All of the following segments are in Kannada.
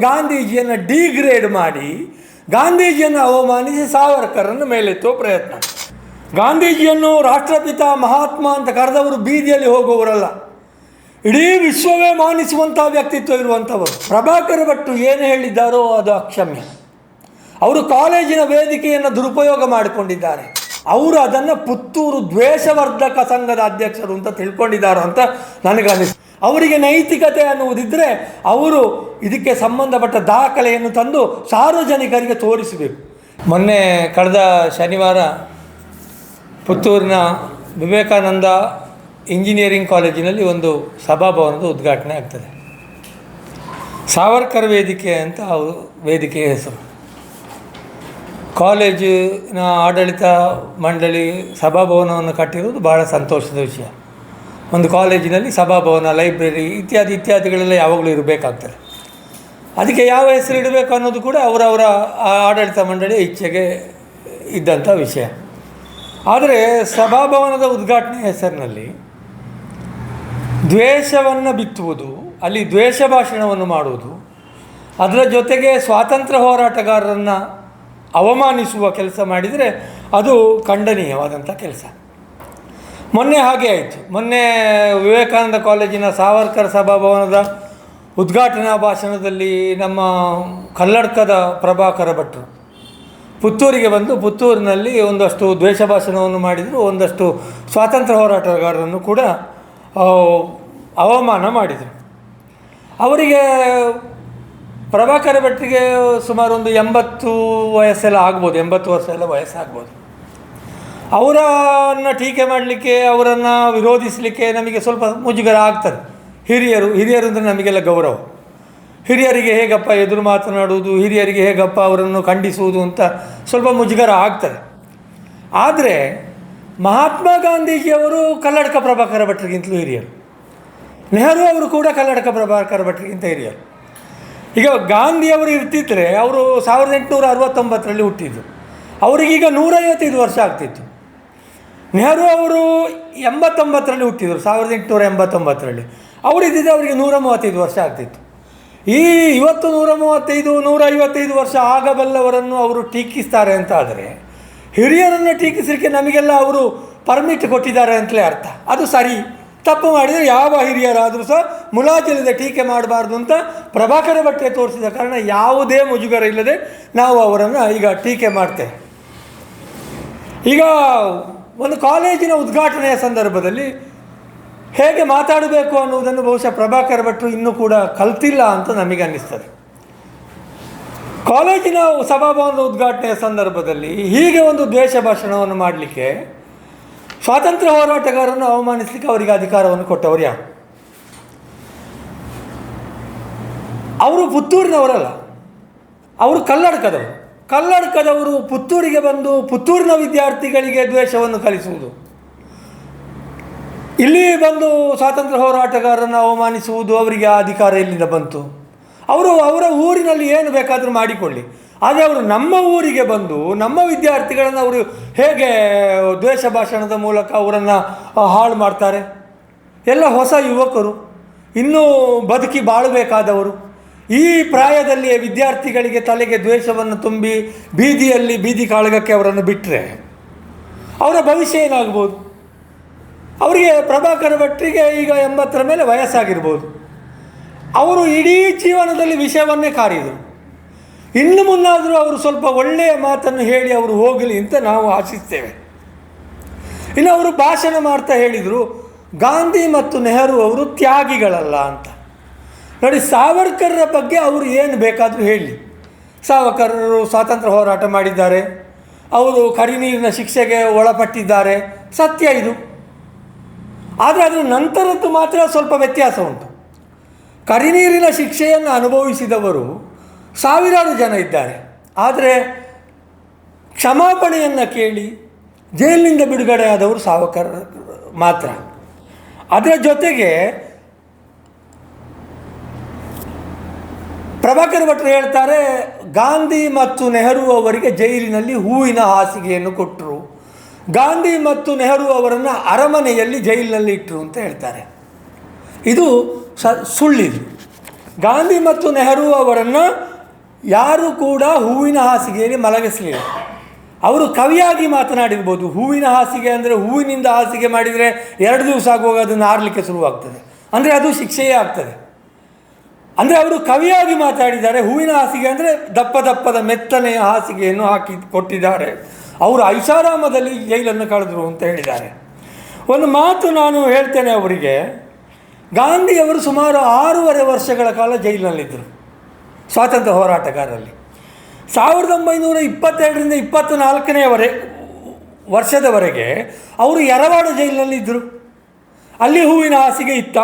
ಗಾಂಧೀಜಿಯನ್ನು ಡಿಗ್ರೇಡ್ ಮಾಡಿ ಗಾಂಧೀಜಿಯನ್ನು ಅವಮಾನಿಸಿ ಸಾವರ್ಕರನ್ನು ಮೇಲೆತ್ತುವ ಪ್ರಯತ್ನ. ಗಾಂಧೀಜಿಯನ್ನು ರಾಷ್ಟ್ರಪಿತ ಮಹಾತ್ಮ ಅಂತ ಕರೆದವರು ಬೀದಿಯಲ್ಲಿ ಹೋಗುವವರಲ್ಲ. ಇಡೀ ವಿಶ್ವವೇ ಮಾನಿಸುವಂಥ ವ್ಯಕ್ತಿತ್ವ ಇರುವಂಥವರು. ಪ್ರಭಾಕರ್ ಭಟ್ಟು ಏನು ಹೇಳಿದ್ದಾರೋ ಅದು ಅಕ್ಷಮ್ಯ. ಅವರು ಕಾಲೇಜಿನ ವೇದಿಕೆಯನ್ನು ದುರುಪಯೋಗ ಮಾಡಿಕೊಂಡಿದ್ದಾರೆ. ಅವರು ಅದನ್ನು ಪುತ್ತೂರು ದ್ವೇಷವರ್ಧಕ ಸಂಘದ ಅಧ್ಯಕ್ಷರು ಅಂತ ತಿಳ್ಕೊಂಡಿದ್ದಾರೆ ಅಂತ ನನಗನ್ನಿಸ್ತು. ಅವರಿಗೆ ನೈತಿಕತೆ ಅನ್ನುವುದಿದ್ದರೆ ಅವರು ಇದಕ್ಕೆ ಸಂಬಂಧಪಟ್ಟ ದಾಖಲೆಯನ್ನು ತಂದು ಸಾರ್ವಜನಿಕರಿಗೆ ತೋರಿಸಬೇಕು. ಮೊನ್ನೆ ಕಳೆದ ಶನಿವಾರ ಪುತ್ತೂರಿನ ವಿವೇಕಾನಂದ ಇಂಜಿನಿಯರಿಂಗ್ ಕಾಲೇಜಿನಲ್ಲಿ ಒಂದು ಸಭಾಭವನದ ಉದ್ಘಾಟನೆ ಆಗ್ತದೆ. ಸಾವರ್ಕರ್ ವೇದಿಕೆ ಅಂತ ಅವರು ವೇದಿಕೆಯ ಹೆಸರು. ಕಾಲೇಜಿನ ಆಡಳಿತ ಮಂಡಳಿ ಸಭಾಭವನವನ್ನು ಕಟ್ಟಿರುವುದು ಬಹಳ ಸಂತೋಷದ ವಿಷಯ. ಒಂದು ಕಾಲೇಜಿನಲ್ಲಿ ಸಭಾಭವನ, ಲೈಬ್ರರಿ ಇತ್ಯಾದಿ ಇತ್ಯಾದಿಗಳೆಲ್ಲ ಯಾವಾಗಲೂ ಇರಬೇಕಾಗ್ತದೆ. ಅದಕ್ಕೆ ಯಾವ ಹೆಸರು ಇಡಬೇಕು ಅನ್ನೋದು ಕೂಡ ಅವರವರ ಆಡಳಿತ ಮಂಡಳಿಯ ಇಚ್ಛೆಗೆ ಇದ್ದಂಥ ವಿಷಯ. ಆದರೆ ಸಭಾಭವನದ ಉದ್ಘಾಟನೆ ಹೆಸರಿನಲ್ಲಿ ದ್ವೇಷವನ್ನು ಬಿತ್ತುವುದು, ಅಲ್ಲಿ ದ್ವೇಷ ಭಾಷಣವನ್ನು ಮಾಡುವುದು, ಅದರ ಜೊತೆಗೆ ಸ್ವಾತಂತ್ರ್ಯ ಹೋರಾಟಗಾರರನ್ನು ಅವಮಾನಿಸುವ ಕೆಲಸ ಮಾಡಿದರೆ ಅದು ಖಂಡನೀಯವಾದಂಥ ಕೆಲಸ. ಮೊನ್ನೆ ಹಾಗೆ ಆಯಿತು. ಮೊನ್ನೆ ವಿವೇಕಾನಂದ ಕಾಲೇಜಿನ ಸಾವರ್ಕರ್ ಸಭಾಭವನದ ಉದ್ಘಾಟನಾ ಭಾಷಣದಲ್ಲಿ ನಮ್ಮ ಕಲ್ಲಡ್ಕದ ಪ್ರಭಾಕರ ಭಟ್ರು ಪುತ್ತೂರಿಗೆ ಬಂದು ಪುತ್ತೂರಿನಲ್ಲಿ ಒಂದಷ್ಟು ದ್ವೇಷ ಭಾಷಣವನ್ನು ಮಾಡಿದರು, ಒಂದಷ್ಟು ಸ್ವಾತಂತ್ರ್ಯ ಹೋರಾಟಗಾರರನ್ನು ಕೂಡ ಅವಮಾನ ಮಾಡಿದರು. ಅವರಿಗೆ ಪ್ರಭಾಕರ ಭಟ್ರಿಗೆ ಸುಮಾರು ಒಂದು ಎಂಬತ್ತು ವಯಸ್ಸೆಲ್ಲ ಆಗ್ಬೋದು, ಎಂಬತ್ತು ವರ್ಷ ಎಲ್ಲ ವಯಸ್ಸಾಗ್ಬೋದು. ಅವರನ್ನು ಟೀಕೆ ಮಾಡಲಿಕ್ಕೆ, ಅವರನ್ನು ವಿರೋಧಿಸಲಿಕ್ಕೆ ನಮಗೆ ಸ್ವಲ್ಪ ಮುಜುಗರ ಆಗ್ತದೆ ಹಿರಿಯರು ಹಿರಿಯರು ಅಂದರೆ ನಮಗೆಲ್ಲ ಗೌರವ. ಹಿರಿಯರಿಗೆ ಹೇಗಪ್ಪ ಎದುರು ಮಾತನಾಡುವುದು, ಹಿರಿಯರಿಗೆ ಹೇಗಪ್ಪ ಅವರನ್ನು ಖಂಡಿಸುವುದು ಅಂತ ಸ್ವಲ್ಪ ಮುಜುಗರ ಆಗ್ತದೆ. ಆದರೆ ಮಹಾತ್ಮ ಗಾಂಧೀಜಿಯವರು ಕಲ್ಲಡಕ ಪ್ರಭಾಕರ ಭಟ್ರಿಗಿಂತಲೂ ಹಿರಿಯರು. ನೆಹರು ಅವರು ಕೂಡ ಕಲ್ಲಡಕ ಪ್ರಭಾಕರ ಭಟ್ರಿಗಿಂತ ಹಿರಿಯರು. ಈಗ ಗಾಂಧಿಯವರು ಇರ್ತಿದ್ರೆ ಅವರು ಸಾವಿರದ ಎಂಟುನೂರ ಅರವತ್ತೊಂಬತ್ತರಲ್ಲಿ ಹುಟ್ಟಿದ್ದು. ಅವರಿಗೀಗ ನೂರೈವತ್ತೈದು ವರ್ಷ ಆಗ್ತಿತ್ತು. ನೆಹರು ಅವರು ಎಂಬತ್ತೊಂಬತ್ತರಲ್ಲಿ ಹುಟ್ಟಿದರು, ಸಾವಿರದ ಎಂಟುನೂರ ಎಂಬತ್ತೊಂಬತ್ತರಲ್ಲಿ. ಅವರಿದ್ದಿದ್ದು ಅವರಿಗೆ ನೂರ ಮೂವತ್ತೈದು ವರ್ಷ ಆಗ್ತಿತ್ತು. ಈ ಇವತ್ತು ನೂರ ಮೂವತ್ತೈದು ನೂರ ಐವತ್ತೈದು ವರ್ಷ ಆಗಬಲ್ಲವರನ್ನು ಅವರು ಟೀಕಿಸ್ತಾರೆ ಅಂತ ಆದರೆ ಹಿರಿಯರನ್ನು ಟೀಕಿಸಲಿಕ್ಕೆ ನಮಗೆಲ್ಲ ಅವರು ಪರ್ಮಿಟ್ ಕೊಟ್ಟಿದ್ದಾರೆ ಅಂತಲೇ ಅರ್ಥ. ಅದು ಸರಿ. ತಪ್ಪು ಮಾಡಿದರೆ ಯಾವ ಹಿರಿಯರಾದರೂ ಸಹ ಮುಲಾಜಿಲ್ಲದೆ ಟೀಕೆ ಮಾಡಬಾರ್ದು ಅಂತ ಪ್ರಭಾಕರ ಬಟ್ಟೆ ತೋರಿಸಿದ ಕಾರಣ ಯಾವುದೇ ಮುಜುಗರ ಇಲ್ಲದೆ ನಾವು ಅವರನ್ನು ಈಗ ಟೀಕೆ ಮಾಡ್ತೇವೆ. ಈಗ ಒಂದು ಕಾಲೇಜಿನ ಉದ್ಘಾಟನೆಯ ಸಂದರ್ಭದಲ್ಲಿ ಹೇಗೆ ಮಾತಾಡಬೇಕು ಅನ್ನುವುದನ್ನು ಬಹುಶಃ ಪ್ರಭಾಕರ್ ಭಟ್ರು ಇನ್ನೂ ಕೂಡ ಕಲ್ತಿಲ್ಲ ಅಂತ ನಮಗೆ ಅನ್ನಿಸ್ತದೆ. ಕಾಲೇಜಿನ ಸಭಾಭವನದ ಉದ್ಘಾಟನೆಯ ಸಂದರ್ಭದಲ್ಲಿ ಹೀಗೆ ಒಂದು ದ್ವೇಷ ಭಾಷಣವನ್ನು ಮಾಡಲಿಕ್ಕೆ ಸ್ವಾತಂತ್ರ್ಯ ಹೋರಾಟಗಾರರನ್ನು ಅವಮಾನಿಸಲಿಕ್ಕೆ ಅವರಿಗೆ ಅಧಿಕಾರವನ್ನು ಕೊಟ್ಟವರು ಯಾರು? ಅವರು ಪುತ್ತೂರಿನವರಲ್ಲ, ಅವರು ಕಲ್ಲಡ್ಕದವರು ಕಲ್ಲಡ್ಕದವರು ಪುತ್ತೂರಿಗೆ ಬಂದು ಪುತ್ತೂರಿನ ವಿದ್ಯಾರ್ಥಿಗಳಿಗೆ ದ್ವೇಷವನ್ನು ಕಲಿಸುವುದು. ಇಲ್ಲಿ ಬಂದು ಸ್ವಾತಂತ್ರ್ಯ ಹೋರಾಟಗಾರರನ್ನು ಅವಮಾನಿಸುವುದು ಅವರಿಗೆ ಅಧಿಕಾರ ಇಲ್ಲಿಂದ ಬಂತು? ಅವರು ಅವರ ಊರಿನಲ್ಲಿ ಏನು ಬೇಕಾದರೂ ಮಾಡಿಕೊಳ್ಳಿ. ಆದರೆ ಅವರು ನಮ್ಮ ಊರಿಗೆ ಬಂದು ನಮ್ಮ ವಿದ್ಯಾರ್ಥಿಗಳನ್ನು ಅವರು ಹೇಗೆ ದ್ವೇಷ ಭಾಷಣದ ಮೂಲಕ ಅವರನ್ನು ಹಾಳು ಮಾಡ್ತಾರೆ? ಎಲ್ಲ ಹೊಸ ಯುವಕರು. ಇನ್ನೂ ಬದುಕಿ ಬಾಳಬೇಕಾದವರು. ಈ ಪ್ರಾಯದಲ್ಲಿ ವಿದ್ಯಾರ್ಥಿಗಳಿಗೆ ತಲೆಗೆ ದ್ವೇಷವನ್ನು ತುಂಬಿ ಬೀದಿಯಲ್ಲಿ ಬೀದಿ ಕಾಳಗಕ್ಕೆ ಅವರನ್ನು ಬಿಟ್ಟರೆ ಅವರ ಭವಿಷ್ಯ ಏನಾಗ್ಬೋದು? ಅವರಿಗೆ ಪ್ರಭಾಕರ ಭಟ್ರಿಗೆ ಈಗ ಎಂಬತ್ತರ ಮೇಲೆ ವಯಸ್ಸಾಗಿರ್ಬೋದು. ಅವರು ಇಡೀ ಜೀವನದಲ್ಲಿ ವಿಷಯವನ್ನೇ ಕಾರಿದರು. ಇನ್ನು ಮುನ್ನಾದರೂ ಅವರು ಸ್ವಲ್ಪ ಒಳ್ಳೆಯ ಮಾತನ್ನು ಹೇಳಿ ಅವರು ಹೋಗಲಿ ಅಂತ ನಾವು ಆಶಿಸ್ತೇವೆ. ಇನ್ನು ಅವರು ಭಾಷಣ ಮಾಡ್ತಾ ಹೇಳಿದರು, ಗಾಂಧಿ ಮತ್ತು ನೆಹರು ಅವರು ತ್ಯಾಗಿಗಳಲ್ಲ ಅಂತ. ನೋಡಿ, ಸಾವರ್ಕರ್ರ ಬಗ್ಗೆ ಅವರು ಏನು ಬೇಕಾದರೂ ಹೇಳಿ. ಸಾವರ್ಕರರು ಸ್ವಾತಂತ್ರ್ಯ ಹೋರಾಟ ಮಾಡಿದ್ದಾರೆ. ಅವರು ಕರಿನೀರಿನ ಶಿಕ್ಷೆಗೆ ಒಳಪಟ್ಟಿದ್ದಾರೆ. ಸತ್ಯ ಇದು. ಆದರೆ ಅದರ ನಂತರದ್ದು ಮಾತ್ರ ಸ್ವಲ್ಪ ವ್ಯತ್ಯಾಸ ಉಂಟು. ಕರಿನೀರಿನ ಶಿಕ್ಷೆಯನ್ನು ಅನುಭವಿಸಿದವರು ಸಾವಿರಾರು ಜನ ಇದ್ದಾರೆ. ಆದರೆ ಕ್ಷಮಾಪಣೆಯನ್ನು ಕೇಳಿ ಜೈಲಿನಿಂದ ಬಿಡುಗಡೆಯಾದವರು ಸಾವಕರ ಮಾತ್ರ. ಅದರ ಜೊತೆಗೆ ಪ್ರಭಾಕರ್ ಭಟ್ರು ಹೇಳ್ತಾರೆ, ಗಾಂಧಿ ಮತ್ತು ನೆಹರು ಅವರಿಗೆ ಜೈಲಿನಲ್ಲಿ ಹೂವಿನ ಹಾಸಿಗೆಯನ್ನು ಕೊಟ್ಟರು ಗಾಂಧಿ ಮತ್ತು ನೆಹರು ಅವರನ್ನು ಅರಮನೆಯಲ್ಲಿ ಜೈಲಿನಲ್ಲಿ ಇಟ್ಟರು ಅಂತ ಹೇಳ್ತಾರೆ. ಇದು ಸ, ಸುಳ್ಳಿದು. ಗಾಂಧಿ ಮತ್ತು ನೆಹರು ಅವರನ್ನು ಯಾರು ಕೂಡ ಹೂವಿನ ಹಾಸಿಗೆಯಲ್ಲಿ ಮಲಗಿಸಲಿಲ್ಲ. ಅವರು ಕವಿಯಾಗಿ ಮಾತನಾಡಿರ್ಬೋದು. ಹೂವಿನ ಹಾಸಿಗೆ ಅಂದರೆ ಹೂವಿನಿಂದ ಹಾಸಿಗೆ ಮಾಡಿದರೆ ಎರಡು ದಿವಸ ಆಗುವಾಗ ಅದನ್ನು ಆರಲಿಕ್ಕೆ ಶುರುವಾಗ್ತದೆ. ಅಂದರೆ ಅದು ಶಿಕ್ಷೆಯೇ ಆಗ್ತದೆ. ಅಂದರೆ ಅವರು ಕವಿಯಾಗಿ ಮಾತಾಡಿದ್ದಾರೆ. ಹೂವಿನ ಹಾಸಿಗೆ ಅಂದರೆ ದಪ್ಪ ದಪ್ಪದ ಮೆತ್ತನೆಯ ಹಾಸಿಗೆಯನ್ನು ಹಾಕಿ ಕೊಟ್ಟಿದ್ದಾರೆ. ಅವರು ಐಷಾರಾಮದಲ್ಲಿ ಜೈಲನ್ನು ಕಳೆದರು ಅಂತ ಹೇಳಿದ್ದಾರೆ. ಒಂದು ಮಾತು ನಾನು ಹೇಳ್ತೇನೆ ಅವರಿಗೆ. ಗಾಂಧಿಯವರು ಸುಮಾರು ಆರೂವರೆ ವರ್ಷಗಳ ಕಾಲ ಜೈಲಿನಲ್ಲಿದ್ದರು. ಸ್ವಾತಂತ್ರ್ಯ ಹೋರಾಟಗಾರರಲ್ಲಿ. ಸಾವಿರದ ಒಂಬೈನೂರ ಇಪ್ಪತ್ತೆರಡರಿಂದ ಇಪ್ಪತ್ತ ನಾಲ್ಕನೆಯವರೆ ವರ್ಷದವರೆಗೆ ಅವರು ಯರವಾಡ ಜೈಲಿನಲ್ಲಿದ್ದರು. ಅಲ್ಲಿ ಹೂವಿನ ಹಾಸಿಗೆ ಇತ್ತ.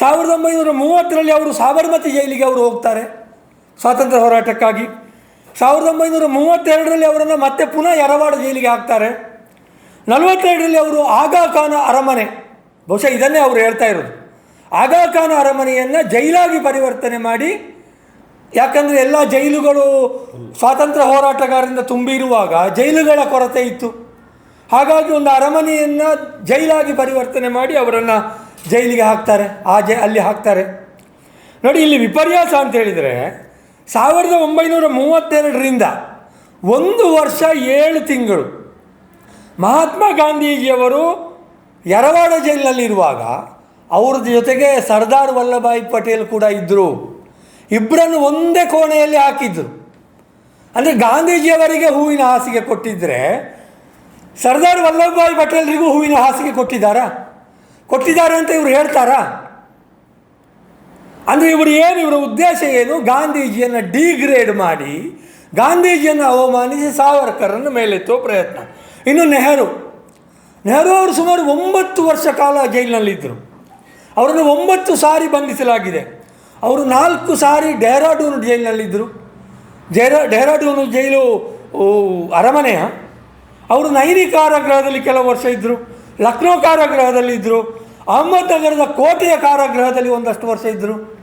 ಸಾವಿರದ ಒಂಬೈನೂರ ಮೂವತ್ತರಲ್ಲಿ ಅವರು ಸಾಬರಮತಿ ಜೈಲಿಗೆ ಅವರು ಹೋಗ್ತಾರೆ ಸ್ವಾತಂತ್ರ್ಯ ಹೋರಾಟಕ್ಕಾಗಿ. ಸಾವಿರದ ಒಂಬೈನೂರ ಮೂವತ್ತೆರಡರಲ್ಲಿ ಅವರನ್ನು ಮತ್ತೆ ಪುನಃ ಯರವಾಡ ಜೈಲಿಗೆ ಹಾಕ್ತಾರೆ. ನಲವತ್ತೆರಡರಲ್ಲಿ ಅವರು ಆಗಾಖಾನ ಅರಮನೆ, ಬಹುಶಃ ಇದನ್ನೇ ಅವರು ಹೇಳ್ತಾ ಇರೋದು. ಆಗಾಖಾನ ಅರಮನೆಯನ್ನು ಜೈಲಾಗಿ ಪರಿವರ್ತನೆ ಮಾಡಿ, ಯಾಕಂದರೆ ಎಲ್ಲ ಜೈಲುಗಳು ಸ್ವಾತಂತ್ರ್ಯ ಹೋರಾಟಗಾರರಿಂದ ತುಂಬಿರುವಾಗ ಜೈಲುಗಳ ಕೊರತೆ ಇತ್ತು. ಹಾಗಾಗಿ ಒಂದು ಅರಮನೆಯನ್ನು ಜೈಲಾಗಿ ಪರಿವರ್ತನೆ ಮಾಡಿ ಅವರನ್ನು ಜೈಲಿಗೆ ಹಾಕ್ತಾರೆ, ಆ ಜೈ ಅಲ್ಲಿ ಹಾಕ್ತಾರೆ. ನೋಡಿ, ಇಲ್ಲಿ ವಿಪರ್ಯಾಸ ಅಂತ ಹೇಳಿದರೆ ಸಾವಿರದ ಒಂಬೈನೂರ ಮೂವತ್ತೆರಡರಿಂದ ಒಂದು ವರ್ಷ ಏಳು ತಿಂಗಳು ಮಹಾತ್ಮ ಗಾಂಧೀಜಿಯವರು ಯರವಾಡ ಜೈಲಿನಲ್ಲಿರುವಾಗ ಅವ್ರ ಜೊತೆಗೆ ಸರ್ದಾರ್ ವಲ್ಲಭಾಯಿ ಪಟೇಲ್ ಕೂಡ ಇದ್ದರು ಇಬ್ಬರನ್ನು ಒಂದೇ ಕೋಣೆಯಲ್ಲಿ ಹಾಕಿದ್ದರು ಅಂದರೆ ಗಾಂಧೀಜಿಯವರಿಗೆ ಹೂವಿನ ಹಾಸಿಗೆ ಕೊಟ್ಟಿದ್ದರೆ ಸರ್ದಾರ್ ವಲ್ಲಭಭಾಯಿ ಪಟೇಲರಿಗೂ ಹೂವಿನ ಹಾಸಿಗೆ ಕೊಟ್ಟಿದ್ದಾರಾ? ಕೊಟ್ಟಿದ್ದಾರೆ ಅಂತ ಇವರು ಹೇಳ್ತಾರಾ? ಅಂದರೆ ಇವರು ಏನು, ಇವರ ಉದ್ದೇಶ ಏನು? ಗಾಂಧೀಜಿಯನ್ನು ಡಿಗ್ರೇಡ್ ಮಾಡಿ, ಗಾಂಧೀಜಿಯನ್ನು ಅವಮಾನಿಸಿ ಸಾವರ್ಕರನ್ನು ಮೇಲೆತ್ತುವ ಪ್ರಯತ್ನ. ಇನ್ನು ನೆಹರು. ನೆಹರು ಅವರು ಸುಮಾರು ಒಂಬತ್ತು ವರ್ಷ ಕಾಲ ಜೈಲಿನಲ್ಲಿದ್ದರು. ಅವರನ್ನು ಒಂಬತ್ತು ಸಾರಿ ಬಂಧಿಸಲಾಗಿದೆ. ಅವರು ನಾಲ್ಕು ಸಾರಿ ಡೆಹ್ರಾಡೂನ್ ಜೈಲಿನಲ್ಲಿದ್ದರು. ಜೆರಾ, ಡೆಹ್ರಾಡೂನು ಜೈಲು ಅರಮನೆಯ. ಅವರು ನೈನಿಕಾರ ಕಾರಾಗೃಹದಲ್ಲಿ ಕೆಲವು ವರ್ಷ ಇದ್ದರು. ಲಕ್ನೋ ಕಾರಾಗೃಹದಲ್ಲಿ ಇದ್ದರು ಅಹಮದ್ನಗರದ ಕೋಟೆಯ ಕಾರಾಗೃಹದಲ್ಲಿ ಒಂದಷ್ಟು ವರ್ಷ ಇದ್ದರು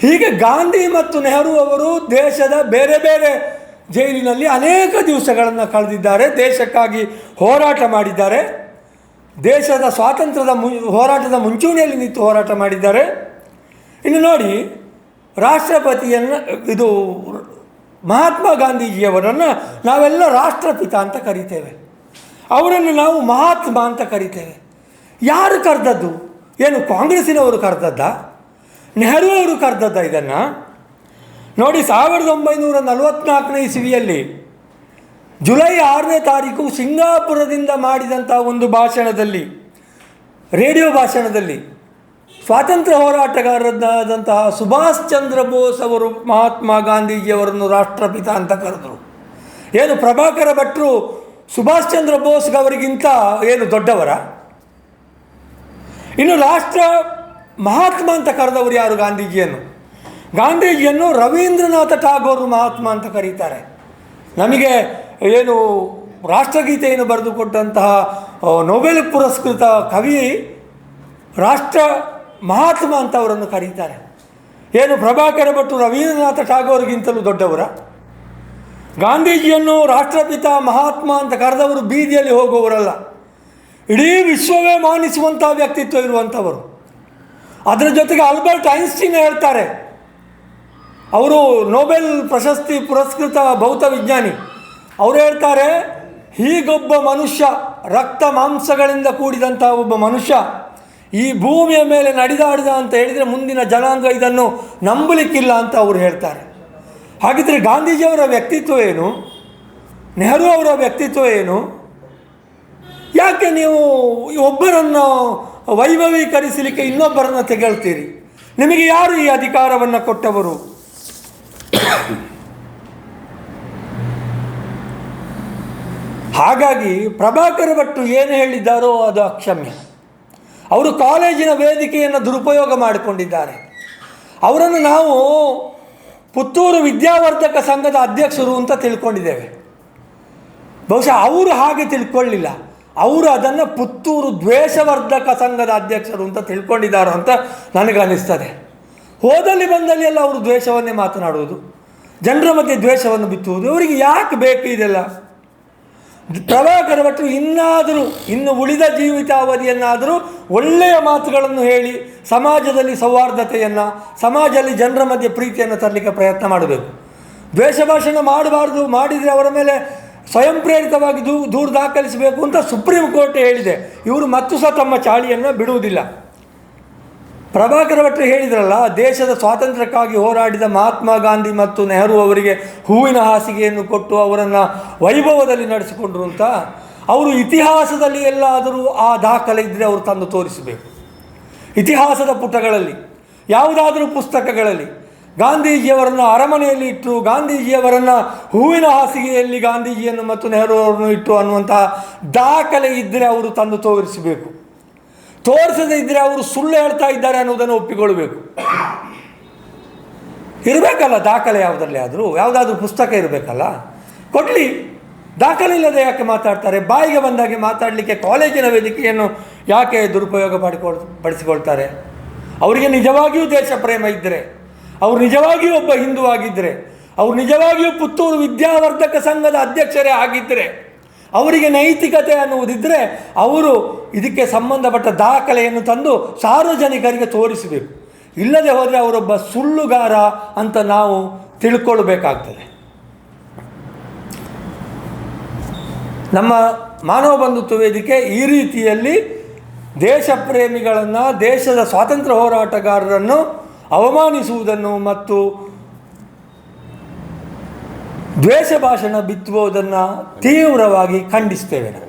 ಹೀಗೆ ಗಾಂಧಿ ಮತ್ತು ನೆಹರು ಅವರು ದೇಶದ ಬೇರೆ ಬೇರೆ ಜೈಲಿನಲ್ಲಿ ಅನೇಕ ದಿವಸಗಳನ್ನು ಕಳೆದಿದ್ದಾರೆ, ದೇಶಕ್ಕಾಗಿ ಹೋರಾಟ ಮಾಡಿದ್ದಾರೆ. ದೇಶದ ಸ್ವಾತಂತ್ರ್ಯದ ಮು, ಹೋರಾಟದ ಮುಂಚೂಣಿಯಲ್ಲಿ ನಿಂತು ಹೋರಾಟ ಮಾಡಿದ್ದಾರೆ. ಇನ್ನು ನೋಡಿ, ರಾಷ್ಟ್ರಪತಿಯನ್ನು, ಇದು ಮಹಾತ್ಮ ಗಾಂಧೀಜಿಯವರನ್ನು ನಾವೆಲ್ಲ ರಾಷ್ಟ್ರಪಿತ ಅಂತ ಕರಿತೇವೆ. ಅವರನ್ನು ನಾವು ಮಹಾತ್ಮ ಅಂತ ಕರಿತೇವೆ. ಯಾರು ಕರೆದದ್ದು? ಏನು ಕಾಂಗ್ರೆಸ್ಸಿನವರು ಕರೆದದ್ದ? ನೆಹರು ಅವರು ಕರೆದದ್ದ ಇದನ್ನು? ನೋಡಿ, ಸಾವಿರದ ಒಂಬೈನೂರ ನಲವತ್ತ್ನಾಲ್ಕನೇ ಇಸವಿಯಲ್ಲಿ ಜುಲೈ ಆರನೇ ತಾರೀಕು ಸಿಂಗಾಪುರದಿಂದ ಮಾಡಿದಂಥ ಒಂದು ಭಾಷಣದಲ್ಲಿ, ರೇಡಿಯೋ ಭಾಷಣದಲ್ಲಿ ಸ್ವಾತಂತ್ರ್ಯ ಹೋರಾಟಗಾರರಾದಂತಹ ಸುಭಾಷ್ ಚಂದ್ರ ಬೋಸ್ ಅವರು ಮಹಾತ್ಮ ಗಾಂಧೀಜಿಯವರನ್ನು ರಾಷ್ಟ್ರಪಿತ ಅಂತ ಕರೆದರು. ಏನು ಪ್ರಭಾಕರ ಭಟ್ರು ಸುಭಾಷ್ ಚಂದ್ರ ಬೋಸ್ಗವರಿಗಿಂತ ಏನು ದೊಡ್ಡವರ? ಇನ್ನು ರಾಷ್ಟ್ರ ಮಹಾತ್ಮ ಅಂತ ಕರೆದವರು ಯಾರು ಗಾಂಧೀಜಿಯನ್ನು? ಗಾಂಧೀಜಿಯನ್ನು ರವೀಂದ್ರನಾಥ ಟಾಗೋರ್ ಮಹಾತ್ಮ ಅಂತ ಕರೀತಾರೆ. ನಮಗೆ ಏನು ರಾಷ್ಟ್ರಗೀತೆಯನ್ನು ಬರೆದುಕೊಟ್ಟಂತಹ ಕೊಟ್ಟಂತಹ ನೊಬೆಲ್ ಪುರಸ್ಕೃತ ಕವಿ ರಾಷ್ಟ್ರ ಮಹಾತ್ಮ ಅಂತ ಅವರನ್ನು ಕರೀತಾರೆ. ಏನು ಪ್ರಭಾಕರ ಭಟ್ಟು ರವೀಂದ್ರನಾಥ ಟಾಗೋರ್ಗಿಂತಲೂ ದೊಡ್ಡವರ? ಗಾಂಧೀಜಿಯನ್ನು ರಾಷ್ಟ್ರಪಿತ ಮಹಾತ್ಮ ಅಂತ ಕರೆದವರು ಬೀದಿಯಲ್ಲಿ ಹೋಗುವವರಲ್ಲ. ಇಡೀ ವಿಶ್ವವೇ ಮಾನಿಸುವಂಥ ವ್ಯಕ್ತಿತ್ವ ಇರುವಂಥವರು. ಅದರ ಜೊತೆಗೆ ಆಲ್ಬರ್ಟ್ ಐನ್ಸ್ಟೀನ್ ಹೇಳ್ತಾರೆ, ಅವರು ನೊಬೆಲ್ ಪ್ರಶಸ್ತಿ ಪುರಸ್ಕೃತ ಭೌತ ವಿಜ್ಞಾನಿ. ಅವರು ಹೇಳ್ತಾರೆ, ಹೀಗೊಬ್ಬ ಮನುಷ್ಯ ರಕ್ತ ಮಾಂಸಗಳಿಂದ ಕೂಡಿದಂಥ ಒಬ್ಬ ಮನುಷ್ಯ ಈ ಭೂಮಿಯ ಮೇಲೆ ನಡೆದಾಡಿದ ಅಂತ ಹೇಳಿದರೆ ಮುಂದಿನ ಜನಾಂಗ ಇದನ್ನು ನಂಬಲಿಕ್ಕಿಲ್ಲ ಅಂತ ಅವರು ಹೇಳ್ತಾರೆ. ಹಾಗಿದ್ರೆ ಗಾಂಧೀಜಿಯವರ ವ್ಯಕ್ತಿತ್ವ ಏನು? ನೆಹರು ಅವರ ವ್ಯಕ್ತಿತ್ವ ಏನು? ಯಾಕೆ ನೀವು ಒಬ್ಬರನ್ನು ವೈಭವೀಕರಿಸಲಿಕ್ಕೆ ಇನ್ನೊಬ್ಬರನ್ನು ತೆಗೆಳ್ತೀರಿ? ನಿಮಗೆ ಯಾರು ಈ ಅಧಿಕಾರವನ್ನು ಕೊಟ್ಟವರು? ಹಾಗಾಗಿ ಪ್ರಭಾಕರ ಭಟ್ಟು ಏನು ಹೇಳಿದ್ದಾರೋ ಅದು ಅಕ್ಷಮ್ಯ. ಅವರು ಕಾಲೇಜಿನ ವೇದಿಕೆಯನ್ನು ದುರುಪಯೋಗ ಮಾಡಿಕೊಂಡಿದ್ದಾರೆ. ಅವರನ್ನು ನಾವು ಪುತ್ತೂರು ವಿದ್ಯಾವರ್ಧಕ ಸಂಘದ ಅಧ್ಯಕ್ಷರು ಅಂತ ತಿಳ್ಕೊಂಡಿದ್ದೇವೆ. ಬಹುಶಃ ಅವರು ಹಾಗೆ ತಿಳ್ಕೊಳ್ಳಿಲ್ಲ. ಅವರು ಅದನ್ನು ಪುತ್ತೂರು ದ್ವೇಷವರ್ಧಕ ಸಂಘದ ಅಧ್ಯಕ್ಷರು ಅಂತ ತಿಳ್ಕೊಂಡಿದ್ದಾರೆ ಅಂತ ನನಗನ್ನಿಸ್ತದೆ ಹೋದಲ್ಲಿ ಬಂದಲ್ಲಿ ಎಲ್ಲ ಅವರು ದ್ವೇಷವನ್ನೇ ಮಾತನಾಡುವುದು. ಜನರ ಮಧ್ಯೆ ದ್ವೇಷವನ್ನು ಬಿತ್ತುವುದು. ಅವರಿಗೆ ಯಾಕೆ ಬೇಕು ಇದೆಲ್ಲ? ಪ್ರಭಾಕರ ಭಟ್ರು ಇನ್ನಾದರೂ, ಇನ್ನು ಉಳಿದ ಜೀವಿತಾವಧಿಯನ್ನಾದರೂ ಒಳ್ಳೆಯ ಮಾತುಗಳನ್ನು ಹೇಳಿ ಸಮಾಜದಲ್ಲಿ ಸೌಹಾರ್ದತೆಯನ್ನು, ಸಮಾಜದಲ್ಲಿ ಜನರ ಮಧ್ಯೆ ಪ್ರೀತಿಯನ್ನು ತರಲಿಕ್ಕೆ ಪ್ರಯತ್ನ ಮಾಡಬೇಕು. ದ್ವೇಷ ಭಾಷಣ ಮಾಡಬಾರ್ದು, ಮಾಡಿದರೆ ಅವರ ಮೇಲೆ ಸ್ವಯಂ ಪ್ರೇರಿತವಾಗಿ ದೂರು ದಾಖಲಿಸಬೇಕು ಅಂತ ಸುಪ್ರೀಂ ಕೋರ್ಟ್ ಹೇಳಿದೆ. ಇವರು ಮತ್ತು ಸಹ ತಮ್ಮ ಚಾಳಿಯನ್ನು ಬಿಡುವುದಿಲ್ಲ. ಪ್ರಭಾಕರ ಭಟ್ರು ಹೇಳಿದ್ರಲ್ಲ, ದೇಶದ ಸ್ವಾತಂತ್ರ್ಯಕ್ಕಾಗಿ ಹೋರಾಡಿದ ಮಹಾತ್ಮ ಗಾಂಧಿ ಮತ್ತು ನೆಹರು ಅವರಿಗೆ ಹೂವಿನ ಹಾಸಿಗೆಯನ್ನು ಕೊಟ್ಟು ಅವರನ್ನು ವೈಭವದಲ್ಲಿ ನಡೆಸಿಕೊಂಡ್ರು ಅಂತ. ಅವರು ಇತಿಹಾಸದಲ್ಲಿ ಎಲ್ಲಾದರೂ ಆ ದಾಖಲೆ ಇದ್ದರೆ ಅವರು ತಂದು ತೋರಿಸಬೇಕು. ಇತಿಹಾಸದ ಪುಟಗಳಲ್ಲಿ, ಯಾವುದಾದರೂ ಪುಸ್ತಕಗಳಲ್ಲಿ ಗಾಂಧೀಜಿಯವರನ್ನು ಅರಮನೆಯಲ್ಲಿ ಇಟ್ಟು, ಗಾಂಧೀಜಿಯವರನ್ನು ಹೂವಿನ ಹಾಸಿಗೆಯಲ್ಲಿ ಗಾಂಧೀಜಿಯನ್ನು ಮತ್ತು ನೆಹರು ಅವರನ್ನು ಇಟ್ಟು ಅನ್ನುವಂತಹ ದಾಖಲೆ ಇದ್ದರೆ ಅವರು ತಂದು ತೋರಿಸಬೇಕು. ತೋರಿಸದೇ ಇದ್ದರೆ ಅವರು ಸುಳ್ಳು ಹೇಳ್ತಾ ಇದ್ದಾರೆ ಅನ್ನೋದನ್ನು ಒಪ್ಪಿಕೊಳ್ಬೇಕು ಇರಬೇಕಲ್ಲ, ದಾಖಲೆ ಯಾವುದರಲ್ಲಿ ಆದರೂ, ಯಾವುದಾದ್ರೂ ಪುಸ್ತಕ ಇರಬೇಕಲ್ಲ? ಕೊಡಲಿ, ದಾಖಲೆ ಇಲ್ಲದೆ ಯಾಕೆ ಮಾತಾಡ್ತಾರೆ? ಬಾಯಿಗೆ ಬಂದಾಗೆ ಮಾತಾಡಲಿಕ್ಕೆ ಕಾಲೇಜಿನ ವೇದಿಕೆಯನ್ನು ಯಾಕೆ ದುರುಪಯೋಗ ಮಾಡಿಕೊಳ್ ಪಡಿಸಿಕೊಳ್ತಾರೆ ಅವರಿಗೆ ನಿಜವಾಗಿಯೂ ದೇಶ ಪ್ರೇಮ ಇದ್ದರೆ ಅವರು ನಿಜವಾಗಿಯೂ ಒಬ್ಬ ಹಿಂದೂ ಆಗಿದ್ದರೆ ಅವರು ನಿಜವಾಗಿಯೂ ಪುತ್ತೂರು ವಿದ್ಯಾವರ್ಧಕ ಸಂಘದ ಅಧ್ಯಕ್ಷರೇ ಆಗಿದ್ದರೆ ಅವರಿಗೆ ನೈತಿಕತೆ ಅನ್ನುವುದಿದ್ದರೆ ಅವರು ಇದಕ್ಕೆ ಸಂಬಂಧಪಟ್ಟ ದಾಖಲೆಯನ್ನು ತಂದು ಸಾರ್ವಜನಿಕರಿಗೆ ತೋರಿಸಬೇಕು. ಇಲ್ಲದೆ ಹೋದರೆ ಅವರೊಬ್ಬ ಸುಳ್ಳುಗಾರ ಅಂತ ನಾವು ತಿಳ್ಕೊಳ್ಬೇಕಾಗ್ತದೆ. ನಮ್ಮ ಮಾನವ ಬಂಧುತ್ವ ವೇದಿಕೆ ಈ ರೀತಿಯಲ್ಲಿ ದೇಶ ಪ್ರೇಮಿಗಳನ್ನು ದೇಶದ ಸ್ವಾತಂತ್ರ್ಯ ಹೋರಾಟಗಾರರನ್ನು ಅವಮಾನಿಸುವುದನ್ನು ಮತ್ತು ದ್ವೇಷ ಭಾಷಣ ಬಿತ್ತುವುದನ್ನು ತೀವ್ರವಾಗಿ ಖಂಡಿಸ್ತೇವೆ